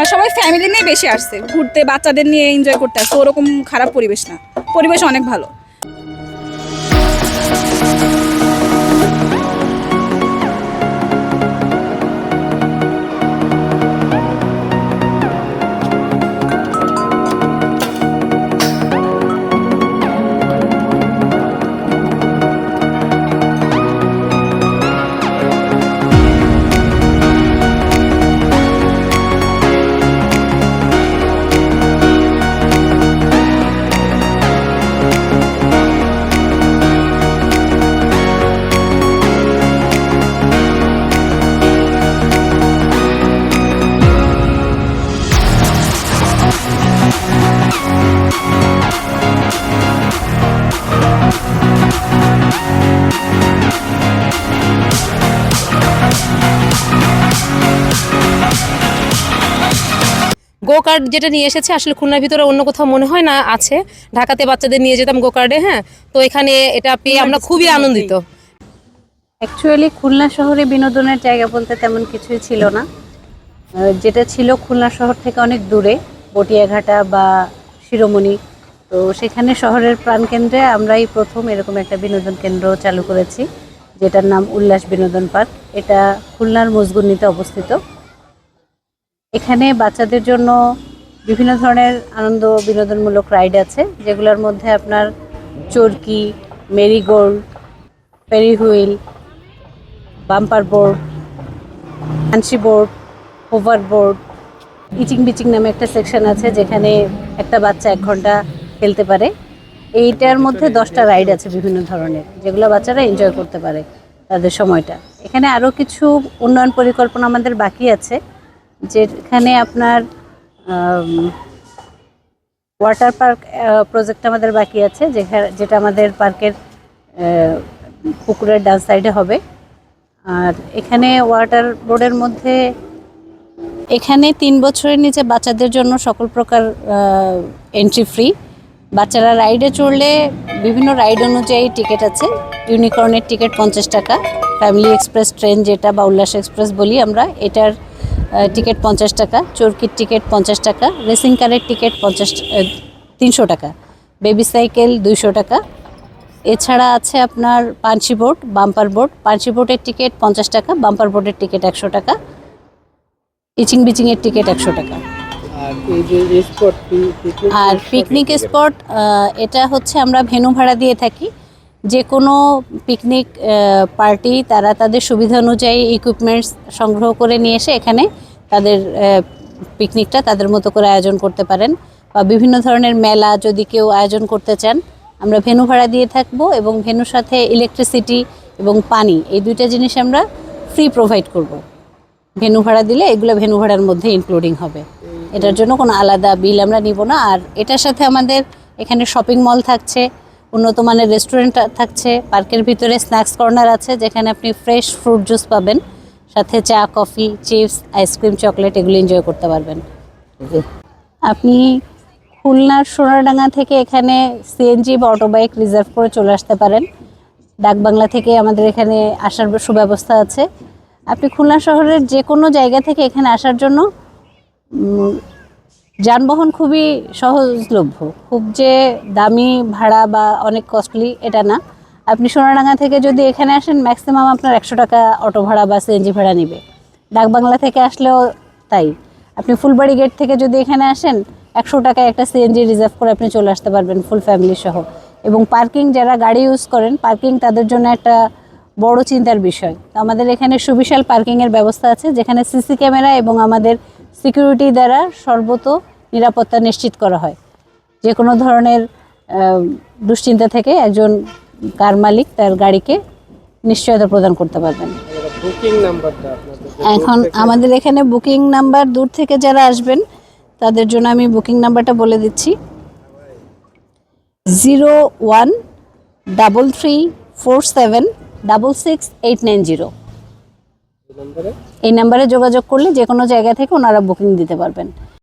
আর সবাই ফ্যামিলি নিয়ে বেশি আসছে। ঘুরতে, বাচ্চাদের নিয়ে এনজয় করতে আসছে। ওরকম খারাপ পরিবেশ না। পরিবেশ অনেক ভালো। গো কার্ড যেটা নিয়ে এসেছে আসলে খুলনার ভিতরে অন্য কোথাও মনে হয় না আছে। ঢাকাতে বাচ্চাদের নিয়ে যেতাম গো কার্ডে হ্যাঁ? তো এখানে এটা পেয়ে আমরা খুবই আনন্দিত। অ্যাকচুয়ালি খুলনা শহরে বিনোদনের জায়গা বলতে তেমন কিছুই ছিল না। যেটা ছিল খুলনা শহর থেকে অনেক দূরে বটিয়াঘাটা বা শিরোমণি। তো সেখানে শহরের প্রাণকেন্দ্রে আমরাই প্রথম এরকম একটা বিনোদন কেন্দ্র চালু করেছি যেটার নাম উল্লাস বিনোদন পার্ক। এটা খুলনার মজগুন্নিতে অবস্থিত। এখানে বাচ্চাদের জন্য বিভিন্ন ধরনের আনন্দ বিনোদনমূলক রাইড আছে, যেগুলোর মধ্যে আপনার চরকি, marigold, ferris wheel, bumper board Hansi board, hover board, ইচিং বিচিং নামে একটা সেকশন আছে যেখানে একটা বাচ্চা এক ঘণ্টা খেলতে পারে। এইটার মধ্যে দশটা রাইড আছে বিভিন্ন ধরনের, যেগুলো বাচ্চারা এনজয় করতে পারে তাদের সময়টা। এখানে আরও কিছু উন্নয়ন পরিকল্পনা আমাদের বাকি আছে। যেখানে আপনার ওয়াটার পার্ক প্রজেক্ট আমাদের বাকি আছে যেখানে যেটা আমাদের পার্কের পুকুরের ডান সাইডে হবে। আর এখানে ওয়াটার বোর্ডের মধ্যে, এখানে তিন বছরের নিচে বাচ্চাদের জন্য সকল প্রকার এন্ট্রি ফ্রি বাচ্চারা রাইডে চড়লে বিভিন্ন রাইড অনুযায়ী টিকিট আছে। ইউনিকর্নের টিকিট পঞ্চাশ টাকা। ফ্যামিলি এক্সপ্রেস ট্রেন যেটা বা উল্লাস এক্সপ্রেস বলি আমরা, এটার টিকিট পঞ্চাশ টাকা চরকির টিকিট পঞ্চাশ টাকা রেসিং কারের টিকিট পঞ্চাশ তিনশো টাকা বেবি সাইকেল দুইশো টাকা। এছাড়া আছে আপনার পাঞ্চি বোর্ড বাম্পার বোর্ড পাঞ্চি বোর্ডের টিকিট পঞ্চাশ টাকা বাম্পার বোর্ডের টিকিট একশো টাকা ইচিং বিচিংয়ের টিকিট একশো টাকা। আর পিকনিক স্পট এটা হচ্ছে আমরা ভেনু ভাড়া দিয়ে থাকি। যে কোনো পিকনিক পার্টি তারা তাদের সুবিধা অনুযায়ী ইকুইপমেন্টস সংগ্রহ করে নিয়ে এসে এখানে তাদের পিকনিকটা তাদের মতো করে আয়োজন করতে পারেন বা বিভিন্ন ধরনের মেলা যদি কেউ আয়োজন করতে চান, আমরা ভেনু ভাড়া দিয়ে থাকব এবং ভেনুর সাথে ইলেকট্রিসিটি এবং পানি এই দুইটা জিনিস আমরা ফ্রি প্রোভাইড করব। ভেনু ভাড়া দিলে এগুলো ভেনু ভাড়ার মধ্যে ইনক্লুডিং হবে। এটার জন্য কোনো আলাদা বিল আমরা নিব না। আর এটার সাথে আমাদের এখানে শপিং মল থাকছে। উন্নত মানের রেস্টুরেন্ট থাকছে, পার্কের ভিতরে স্ন্যাক্স কর্নার আছে, যেখানে আপনি ফ্রেশ ফ্রুট জুস পাবেন, সাথে চা coffee chips ice cream chocolate এগুলো এনজয় করতে পারবেন। আপনি খুলনার সোনারডাঙ্গা থেকে এখানে সিএনজি বা অটোবাইক রিজার্ভ করে চলে আসতে পারেন। ডাকবাংলা থেকে আমাদের এখানে আসার সুব্যবস্থা আছে। আপনি খুলনা শহরের যে কোনো জায়গা থেকে এখানে আসার জন্য যানবাহন খুবই সহজলভ্য। খুব যে দামি ভাড়া বা অনেক কস্টলি এটা না। আপনি সোনাডাঙ্গা থেকে যদি এখানে আসেন ম্যাক্সিমাম আপনার একশো টাকা অটো ভাড়া বা সিএনজি ভাড়া নেবে। ডাকবাংলা থেকে আসলেও তাই। আপনি ফুলবাড়ি গেট থেকে যদি এখানে আসেন, একশো টাকায় একটা সিএনজি রিজার্ভ করে আপনি চলে আসতে পারবেন ফুল ফ্যামিলি সহ। এবং পার্কিং যারা গাড়ি ইউজ করেন পার্কিং তাদের জন্য একটা বড় চিন্তার বিষয়। তো আমাদের এখানে সুবিশাল পার্কিংয়ের ব্যবস্থা আছে যেখানে সিসি ক্যামেরা এবং আমাদের সিকিউরিটি দ্বারা সর্বত নিরাপত্তা নিশ্চিত করা হয়। যে কোনো ধরনের দুশ্চিন্তা থেকে একজন কার মালিক তার গাড়িকে নিশ্চয়তা প্রদান করতে পারবেন। বুকিং এখন আমাদের এখানে বুকিং নাম্বার দূর থেকে যারা আসবেন তাদের জন্য আমি বুকিং নাম্বারটা বলে দিচ্ছি। Zero one double three four seven double six eight nine zero. এই নাম্বারে যোগাযোগ করলে যে কোনো জায়গা থেকে ওনারা বুকিং দিতে পারবেন।